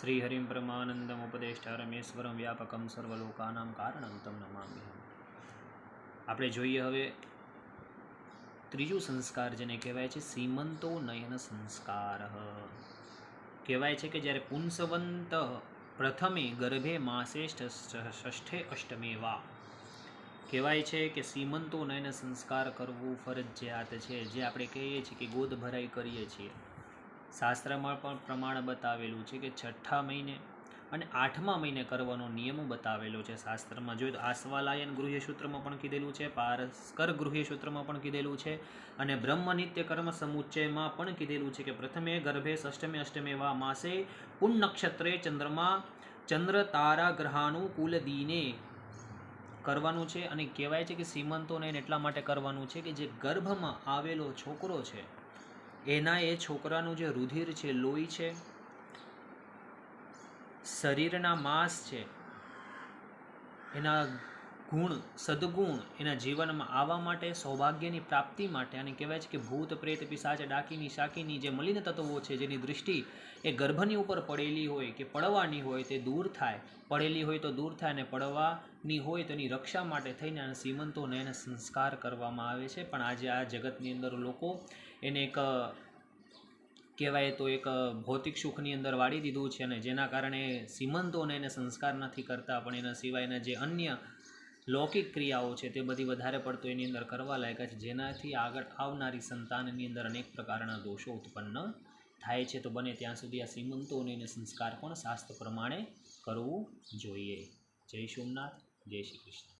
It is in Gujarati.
શ્રીહરિમ ઉપદેષ્ટારમેશ્વરમ વ્યાપકમ સર્વલોકાનામ કારણમ તમ નમામ્યહમ આપણે જોઈએ હવે ત્રીજું સંસ્કાર, જેને કહેવાય છે સીમંતો નયન સંસ્કાર. કહેવાય છે કે જ્યારે પુંસવંત પ્રથમે ગર્ભે માસે ષષ્ઠે અષ્ટમે વા. કહેવાય છે કે સીમંતો નયન સંસ્કાર કરવું ફરજિયાત છે. જે આપણે કહીએ છીએ કે ગોદ ભરાઈ કરીએ છીએ. શાસ્ત્રમાં પણ પ્રમાણ બતાવેલું છે કે છઠ્ઠા મહિને અને આઠમા મહિને કરવાનો નિયમ બતાવેલો છે શાસ્ત્રમાં. જોઈએ તો આસ્વાલાયન ગૃહ્ય સૂત્રમાં પણ કીધેલું છે, પારસ્કર ગૃહ્ય સૂત્રમાં પણ કીધેલું છે અને બ્રહ્મ નિત્ય કર્મ સમુચ્ચયમાં પણ કીધેલું છે કે પ્રથમે ગર્ભે ષષ્ઠમે અષ્ટમે વા માસે પુન નક્ષત્રે ચંદ્રમા ચંદ્ર તારા ગ્રહાનુકૂલ દીને કરવાનું છે અને કહેવાય છે કે સીમંતોને એટલા માટે કરવાનું છે કે જે ગર્ભમાં આવેલો છોકરો છે એના એ છોકરાનું જે રુધિર છે લોહી છે શરીરના માંસ છે એના ગુણ, સદગુણ એના જીવનમાં આવવા માટે, સૌભાગ્યની પ્રાપ્તિ માટે અને કહેવાય છે કે ભૂત, પ્રેત, પિશાચ, ડાકીની, શાકીની જે મલિન તત્વો છે જેની દૃષ્ટિ એ ગર્ભની ઉપર પડેલી હોય કે પડવાની હોય તે દૂર થાય. પડેલી હોય તો દૂર થાય અને પડવાની હોય તો એની રક્ષા માટે થઈને અને સીમંતોને એને સંસ્કાર કરવામાં આવે છે. પણ આજે આ જગતની અંદર લોકો એને એક, કહેવાય તો એક ભૌતિક સુખની અંદર વાળી દીધું છે અને જેના કારણે સીમંતોને એને સંસ્કાર નથી કરતા, પણ એના સિવાયના જે અન્ય લૌકિક ક્રિયાઓ છે તે બધી વધારે પડતો એની અંદર કરવા લાગ્યા છે. જેનાથી આગળ આવનારી સંતાનની અંદર અનેક પ્રકારના દોષો ઉત્પન્ન થાય છે. તો બને ત્યાં સુધી આ સીમંતોને એને સંસ્કાર પણ શાસ્ત્ર પ્રમાણે કરવું જોઈએ. જય સોમનાથ, જય શ્રી કૃષ્ણ.